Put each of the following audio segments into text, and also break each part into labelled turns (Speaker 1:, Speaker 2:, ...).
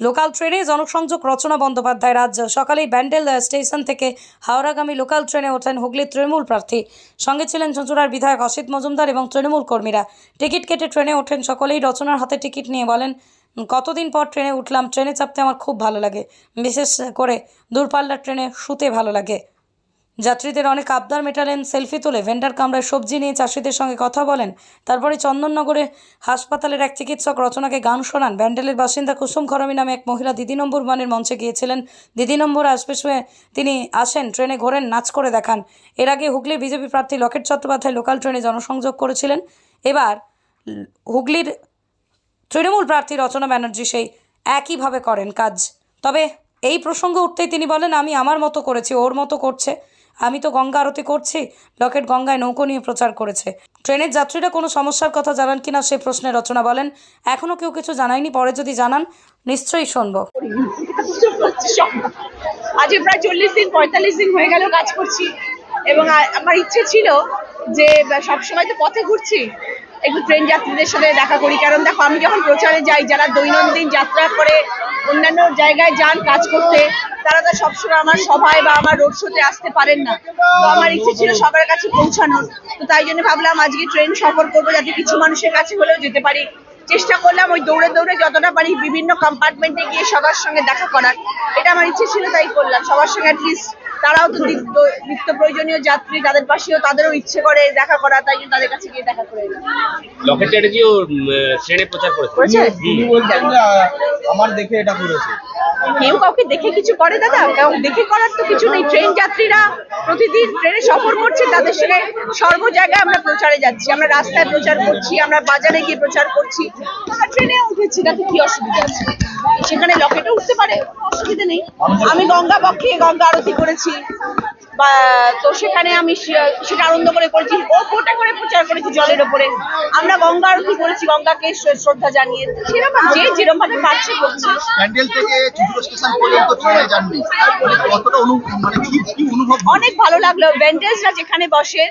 Speaker 1: Local ট্রেনে জনসংযোগ রচনা বন্দ্যোপাধ্যায় রাজ্য সকালেই ব্যান্ডেল স্টেশন থেকে হাওড়াগামী লোকাল ট্রেনে ওঠেন হুগলির তৃণমূল প্রার্থী। সঙ্গে ছিলেন চুঁচুড়ার বিধায়ক অসিত মজুমদার এবং তৃণমূল কর্মীরা। টিকিট কেটে ট্রেনে ওঠেন সকলেই। রচনার হাতে টিকিট নিয়ে বলেন, কতদিন পর ট্রেনে উঠলাম? ট্রেনে চাপতে আমার খুব ভালো লাগে। বিশেষ করে দূরপাল্লার ট্রেনে শুতে ভালো লাগে। যাত্রীদের অনেক আবদার মেটালেন, সেলফি তুলে ভেন্ডার কামরায় সবজি নিয়ে চাষিদের সঙ্গে কথা বলেন। তারপরে চন্দননগরে হাসপাতালের এক চিকিৎসক রচনাকে গান শোনান। ব্যান্ডেলের বাসিন্দা কুসুম খরমি নামে এক মহিলা দিদি নম্বর ওয়ানের মঞ্চে গিয়েছিলেন। দিদি নম্বর আসবে শুয়ে তিনি আসেন, ট্রেনে ঘোরেন, নাচ করে দেখান। এর আগে হুগলির বিজেপি প্রার্থী লকেট চট্টোপাধ্যায় লোকাল ট্রেনে জনসংযোগ করেছিলেন। এবার হুগলির তৃণমূল প্রার্থী রচনা ব্যানার্জি সেই একইভাবে করেন কাজ। তবে এই প্রসঙ্গ উঠতেই তিনি বলেন, আমি আমার মতো করেছি, ওর মতো করছে। আমি তো গঙ্গা আরতি করছি, লকেট গঙ্গায় নৌকো নিয়ে প্রচার করেছে। ট্রেনের যাত্রীরা কোনো সমস্যার কথা জানান কিনা সেই প্রশ্নে রচনা বলেন এখনও কেউ কিছু জানায়নি, পরে যদি জানান, নিশ্চয়ই শুনব।
Speaker 2: আজ প্রায় চল্লিশ দিন, পঁয়তাল্লিশ দিন হয়ে গেল কাজ করছি। এবং আমার ইচ্ছে ছিল যে সবসময় তো পথে ঘুরছি, একটু ট্রেন যাত্রীদের সাথে দেখা করি। কারণ দেখো, আমি যখন প্রচারে যাই, যারা দৈনন্দিন যাত্রা করে অন্যান্য জায়গায় যান কাজ করতে তারা তো সবসময় আমার সভায় বা আমার রোড শোতে আসতে পারেন না। তো আমার ইচ্ছে ছিল সবার কাছে পৌঁছানোর। তো তাই জন্য ভাবলাম আজকে ট্রেন সফর করব যাতে কিছু মানুষের কাছে হলেও যেতে পারি। চেষ্টা করলাম ওই দৌড়ে দৌড়ে যতটা পারি বিভিন্ন কম্পার্টমেন্টে গিয়ে সবার সঙ্গে দেখা করার। এটা আমার ইচ্ছে ছিল তাই করলাম। সবার সঙ্গে অ্যাটলিস্ট তারাও তো নিত্য নিত্য প্রয়োজনীয় যাত্রী তাদের পাশেও তাদেরও ইচ্ছে করে দেখা করা তাই জন্য তাদের কাছে গিয়ে দেখা করে এলাম।
Speaker 3: লকেট চ্যাটার্জিও ট্রেনে প্রচার করেছে?
Speaker 4: আমার দেখে এটা করেছে।
Speaker 2: কেউ কাউকে দেখে কিছু করে দাদা? দেখে করার তো কিছু নেই ট্রেন যাত্রীরা প্রতিদিন ট্রেনে সফর করছে, তাদের সঙ্গে সর্ব জায়গায় আমরা প্রচারে যাচ্ছি। আমরা রাস্তায় প্রচার করছি, আমরা বাজারে গিয়ে প্রচার করছি। ট্রেনে উঠেছি, তাতে কি অসুবিধা আছে? সেখানে লকেটে উঠতে পারে, অসুবিধা নেই। আমি গঙ্গা পক্ষে গঙ্গা আরতি করেছি। বা তো সেখানে আমি সেটা আনন্দ করে করেছি ও ফোটা করে প্রচার করেছি জলের ওপরে। আমরা গঙ্গা আরতি করেছি গঙ্গাকে শ্রদ্ধা জানিয়ে। সেরকম যে যেরকম ভাবে পাচ্ছে করছে
Speaker 5: প্যান্ডেল থেকে চুচুড়ো স্টেশন পর্যন্ত ট্রেনে কতটা অনুভব মানে কি কি অনুভব
Speaker 2: অনেক ভালো লাগল। ব্যান্ডেজরা যেখানে বসেন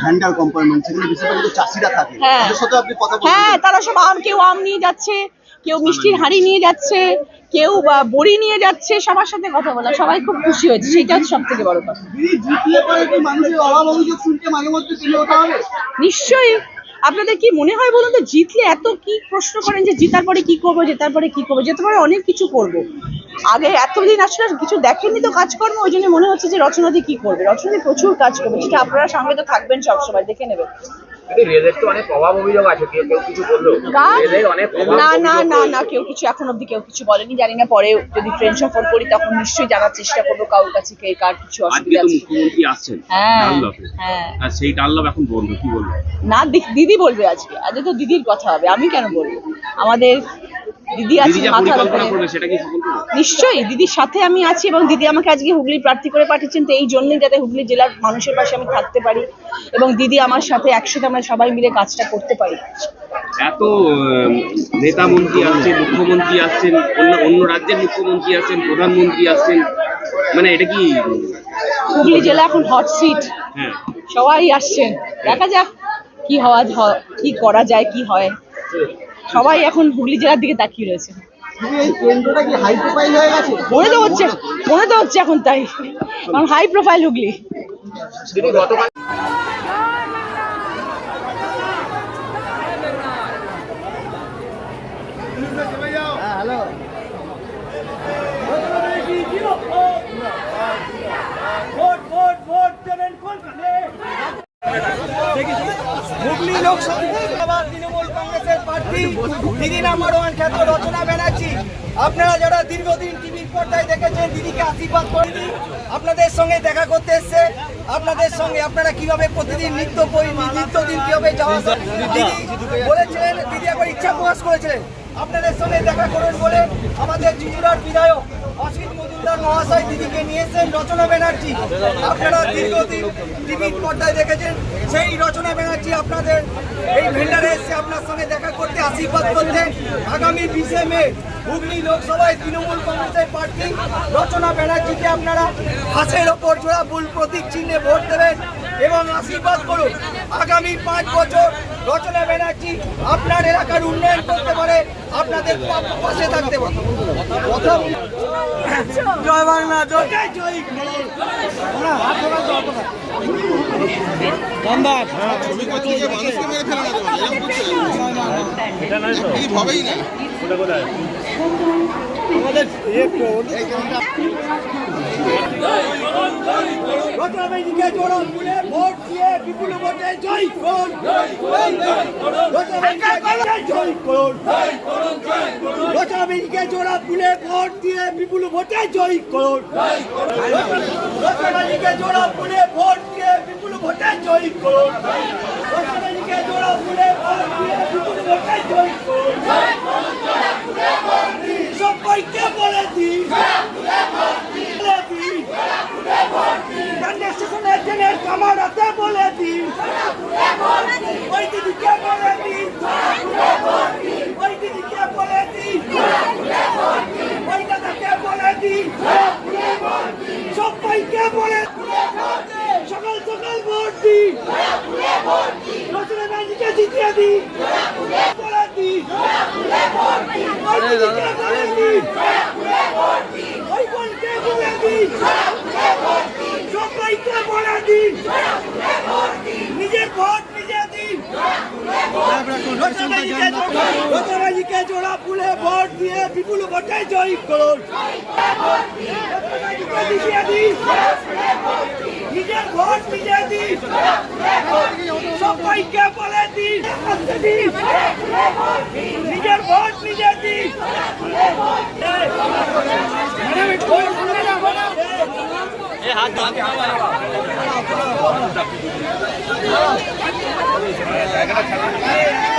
Speaker 5: ভ্যান্ডার কম্পার্টমেন্ট সেখানে বেশিরভাগ তো চাষিরা থাকে।
Speaker 2: হ্যাঁ।
Speaker 5: তাদের সাথে আপনি কথা
Speaker 2: হ্যাঁ তারা সব আম কেউ আম নিয়ে যাচ্ছে কেউ মিষ্টির হাঁড়ি নিয়ে যাচ্ছে কেউ বড়ি নিয়ে যাচ্ছে সবার সাথে কথা বলা। সবাই খুব খুশি হয়েছে সেটা হচ্ছে সব থেকে বড় কথা। নিশ্চয়ই। আপনাদের কি মনে হয় বলুন তো জিতলে এত কি প্রশ্ন করেন যে জিতার পরে কি করব জেতার পরে কি করব? জেতার পরে অনেক কিছু করব। আগে এতদিন আসলে কিছু দেখেননি তো কাজকর্ম ওই জন্য মনে হচ্ছে যে রচনাদি কি করবে? রচনাদি প্রচুর কাজ করবে সেটা আপনারা সঙ্গে তো থাকবেন সবসময় দেখে নেবেন।
Speaker 3: রেলের তো অনেক অভাব অভিযোগ আছে কেউ কেউ কিছু বলল?
Speaker 2: কার?
Speaker 3: রেলের অনেক অভাব
Speaker 2: না না না না কেউ কিছু এখন অব্দি কেউ কিছু বলেনি জানি না পরে যদি ট্রেন সফর করি তখন নিশ্চয়ই জানার চেষ্টা করব কারোর কাছে কে কার কিছু অসুবিধা আছে। হ্যাঁ, হ্যাঁ।
Speaker 3: সেই ডানলপ এখন বন্ধ কি বলব?
Speaker 2: না দিদি বলবে আজকে আজকে তো দিদির কথা হবে আমি কেন বলব? আমাদের দিদি আছে
Speaker 3: সেটা
Speaker 2: নিশ্চয়ই দিদির সাথে আমি আছি এবং দিদি আমাকে আজকে হুগলি প্রার্থী করে পাঠিয়েছেন তো এই জন্যই যাতে হুগলি জেলার মানুষের পাশে আমি থাকতে পারি এবং দিদি আমার সাথে একসাথে আমরা সবাই মিলে কাজটা করতে পারি।
Speaker 3: এত নেতা মন্ত্রী আসছেন মুখ্যমন্ত্রী আসছেন অন্য অন্য রাজ্যের মুখ্যমন্ত্রী আসছেন প্রধানমন্ত্রী আসছেন মানে এটা কি?
Speaker 2: হুগলি জেলা এখন হট সিট
Speaker 3: হ্যাঁ।
Speaker 2: সবাই আসছেন। দেখা যাক কি হওয়া কি করা যায় কি হয়। সবাই এখন হুগলি জেলার দিকে তাকিয়ে রয়েছে। মনে তো হচ্ছে, মনে তো হচ্ছে এখন তাই। কারণ হাই প্রোফাইল হুগলি।
Speaker 3: গতকাল
Speaker 4: হুগলি লোকসভা দিদি নাম্বার ওয়ান খ্যাত রচনা ব্যানার্জি। আপনারা যারা দীর্ঘদিন টিভির পর্দায় দেখেছেন, দিদিকে আশীর্বাদ করে দিন। আপনাদের সঙ্গে দেখা করতে এসছে। আপনাদের সঙ্গে আপনারা কীভাবে প্রতিদিন নিত্য পরি- নিত্য কীভাবে যাওয়া দিদি বলেছিলেন, দিদি একবার ইচ্ছা প্রকাশ করেছিলেন। আপনাদের সঙ্গে দেখা করুন বলে আমাদের চুচুড়ার বিধায়ক অসিত মজুমদার মহাশয় দিদিকে নিয়েছেন রচনা ব্যানার্জি। আপনারা দীর্ঘদিন টিভির পর্দায় দেখেছেন। সেই রচনা ব্যানার্জি আপনাদের এই ভেন্ডারে এসে আপনার সঙ্গে দেখা করতে আশীর্বাদ করতে আগামী বিশে মে হুগলি লোকসভায় তৃণমূল কংগ্রেসের প্রার্থী রচনা ব্যানার্জিকে আপনারা হাসের ওপর জোড়া ভুল প্রতীক চিহ্নে ভোট দেবেন। এবং আশীর্বাদ করুন। আগামী পাঁচ বছর রচনা ব্যানার্জি আপনার এলাকার উন্নয়ন করতে পারে আপনাদের পাশে থাকতে পারে। জয় বাংলা জয়। জয় জয়। জোড়া ফুলে ভোট দিয়ে বিপুল ভোটে জয় করুন। জয় করুন। রচনাবেদিকে জোড়া ফুলে ভোট দিয়ে বিপুল ভোটে জয় করুন। রচনাবেদিকে জোড়া ফুলে ভোট দিয়ে বিপুল ভোটে জয় করুন। রচনাবেদিকে জোড়া ফুলে ভোট দিয়ে বিপুল ভোটে জয় করুন। সবাইকে বলে দিই বলে দিই স্টেশনে ট্রেনের কামারাতে বলে দিন ওই দিদিকে বলে দিন ওই দিদিকে বলে দিন ওই দাদাকে বলে দিন সবাইকে বলে সকাল সকাল ভোট দিন রচনা ব্যানার্জিকে জিতিয়ে দিন বলে দিন। ওই দিদিকে বলে দিন ওই বোনকে বলে দিন সবাইকে বলে দিন নিজের ভোট নিজে দিন রচনাজিকে জোড়া ফুলে ভোট দিয়ে বিপুল ভোটে জয়ী করুন নিজের ভোট নিজে দিন সবাইকে বলে দিন নিজের ভোট নিজে দিন
Speaker 3: জায়গাটা はい。